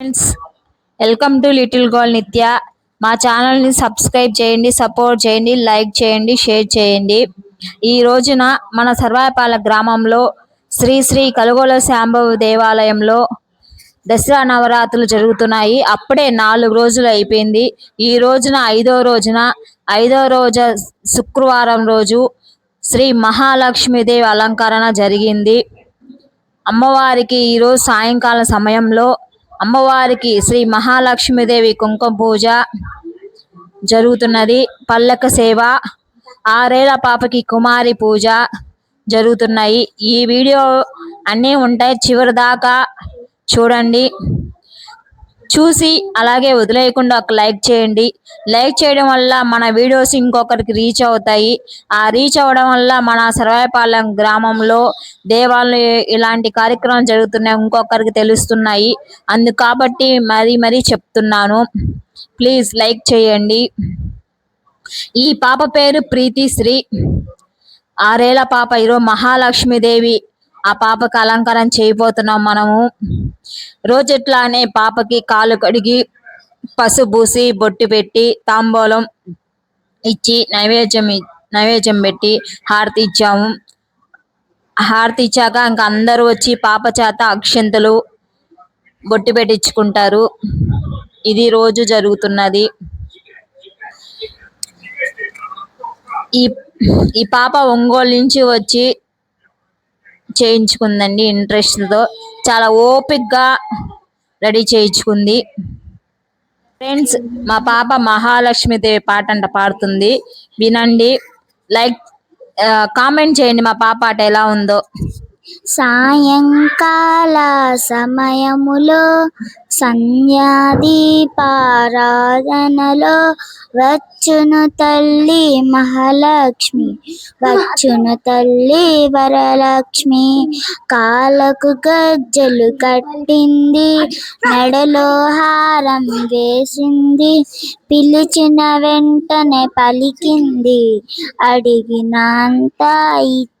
Friends welcome to little goal Nitya మా ఛానల్ని subscribe చేయండి సపోర్ట్ చేయండి లైక్ చేయండి షేర్ చేయండి. ఈ రోజున మన సర్వాయపాల గ్రామంలో శ్రీ శ్రీ కలుగోల శాంభవ దేవాలయంలో దసరా నవరాత్రులు జరుగుతున్నాయి. అప్పుడే నాలుగు రోజులు అయిపోయింది. ఈ రోజున ఐదో రోజున ఐదో రోజు శుక్రవారం రోజు శ్రీ మహాలక్ష్మీదేవి అలంకరణ జరిగింది. అమ్మవారికి ఈరోజు సాయంకాలం సమయంలో అమ్మవారికి శ్రీ మహాలక్ష్మీదేవి కుంకుమ పూజ జరుగుతున్నది. పల్లక సేవ ఆరేళ్ళ పాపకి కుమారి పూజ జరుగుతున్నాయి. ఈ వీడియో అన్నీ ఉంటాయి. చివరి దాకా చూడండి. చూసి అలాగే వదిలేయకుండా ఒక లైక్ చేయండి. లైక్ చేయడం వల్ల మన వీడియోస్ ఇంకొకరికి రీచ్ అవుతాయి. ఆ రీచ్ అవ్వడం వల్ల మన సర్వాయపాలెం గ్రామంలో దేవాలయం ఇలాంటి కార్యక్రమం జరుగుతున్నాయి ఇంకొకరికి తెలుస్తున్నాయి. అందు కాబట్టి మరీ మరీ చెప్తున్నాను. ప్లీజ్ లైక్ చేయండి. ఈ పాప పేరు ప్రీతి శ్రీ. ఆరేళ్ళ పాప ఈరోజు మహాలక్ష్మీదేవి ఆ పాపకు అలంకారం చేయబోతున్నాం మనము. రోజెట్లానే పాపకి కాలు కడిగి పసుబూసి బొట్టు పెట్టి తాంబూలం ఇచ్చి నైవేద్యం నైవేద్యం పెట్టి హారతి ఇచ్చాము. హారతి ఇచ్చాక ఇంకా అందరూ వచ్చి పాప చేత అక్షంతలు బొట్టు పెట్టించుకుంటారు. ఇది రోజు జరుగుతున్నది. ఈ ఈ పాప ఒంగోలు నుంచి వచ్చి చేయించుకుందండి ఇంట్రెస్ట్తో. చాలా ఓపిక్గా రెడీ చేయించుకుంది. ఫ్రెండ్స్ మా పాప మహాలక్ష్మీదేవి పాట అంట పాడుతుంది. వినండి. లైక్ కామెంట్ చేయండి మా పాప పాట ఎలా ఉందో. సాయంకాల సమయములో సంధ్యాదీపారాధనలో వచ్చును తల్లి మహాలక్ష్మి వచ్చును తల్లి వరలక్ష్మి. కాలకు గజ్జలు కట్టింది మెడలో హారం వేసింది పిలిచిన వెంటనే పలికింది అడిగినంత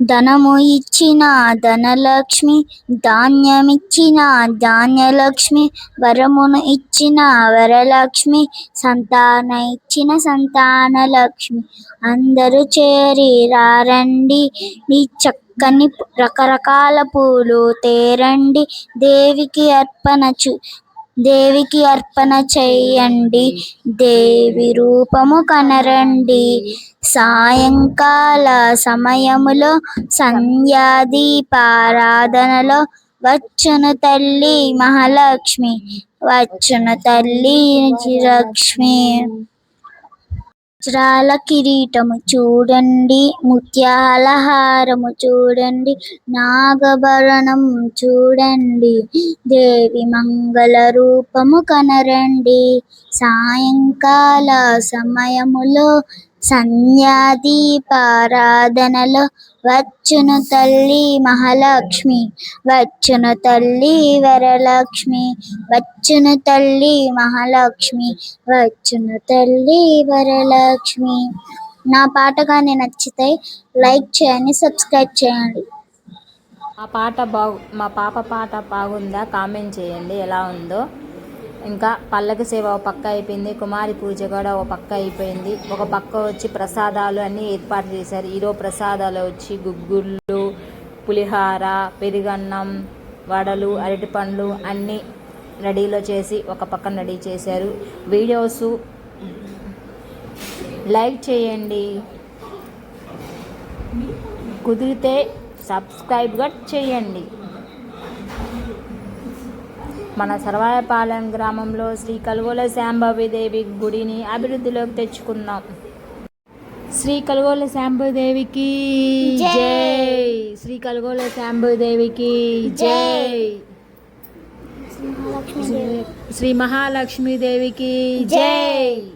ధనము ఇచ్చిన ధనలక్ష్మి ధాన్యమిచ్చిన ధాన్యలక్ష్మి వరమును ఇచ్చిన వరలక్ష్మి సంతాన ఇచ్చిన సంతాన లక్ష్మి అందరూ చేరి రారండి నీ చక్కని రకరకాల పూలు తేరండి దేవికి అర్పణ చు దేవికి అర్పణ చేయండి. దేవి రూపము కనరండి. సాయంకాల సమయములో సంధ్యాదీపారాధనలో వచ్చును తల్లి మహాలక్ష్మి. వచ్చును తల్లి లక్ష్మి వస్త్రాల కిరీటము చూడండి ముత్యాల హారము చూడండి నాగభరణం చూడండి దేవి మంగళ రూపము కనరండి. సాయంకాల సమయములో సంధ్యాదీపారాధనలో వచ్చును తల్లి మహాలక్ష్మి వచ్చును తల్లి వరలక్ష్మి వచ్చును తల్లి మహాలక్ష్మి వచ్చును తల్లి వరలక్ష్మి. నా పాట కానీ నచ్చితే లైక్ చేయండి సబ్స్క్రైబ్ చేయండి. మా పాట బాగు మా పాప పాట బాగుందా? కామెంట్ చేయండి ఎలా ఉందో. ఇంకా పల్లకి సేవ ఒక పక్క అయిపోయింది కుమారి పూజ కూడా ఒక పక్క అయిపోయింది. ఒక పక్క వచ్చి ప్రసాదాలు అన్నీ ఏర్పాటు చేశారు. ఈరోజు ప్రసాదాలు వచ్చి గుగ్గుళ్ళు పులిహార పెరుగన్నం వడలు అరటిపండ్లు అన్నీ రెడీలో చేసి ఒక పక్కన రెడీ చేశారు. వీడియోస్ లైక్ చేయండి. కుదిరితే సబ్స్క్రైబ్గా చేయండి. మన సర్వాయపాలెం గ్రామంలో శ్రీ కలుగోల శాంభవిదేవి గుడిని అభివృద్ధిలోకి తెచ్చుకుందాం శ్రీ కలుగోల శాంభవిదేవికి జై! శ్రీ కలుగోల శాంభవిదేవికి జై! శ్రీ మహాలక్ష్మీదేవికి జై!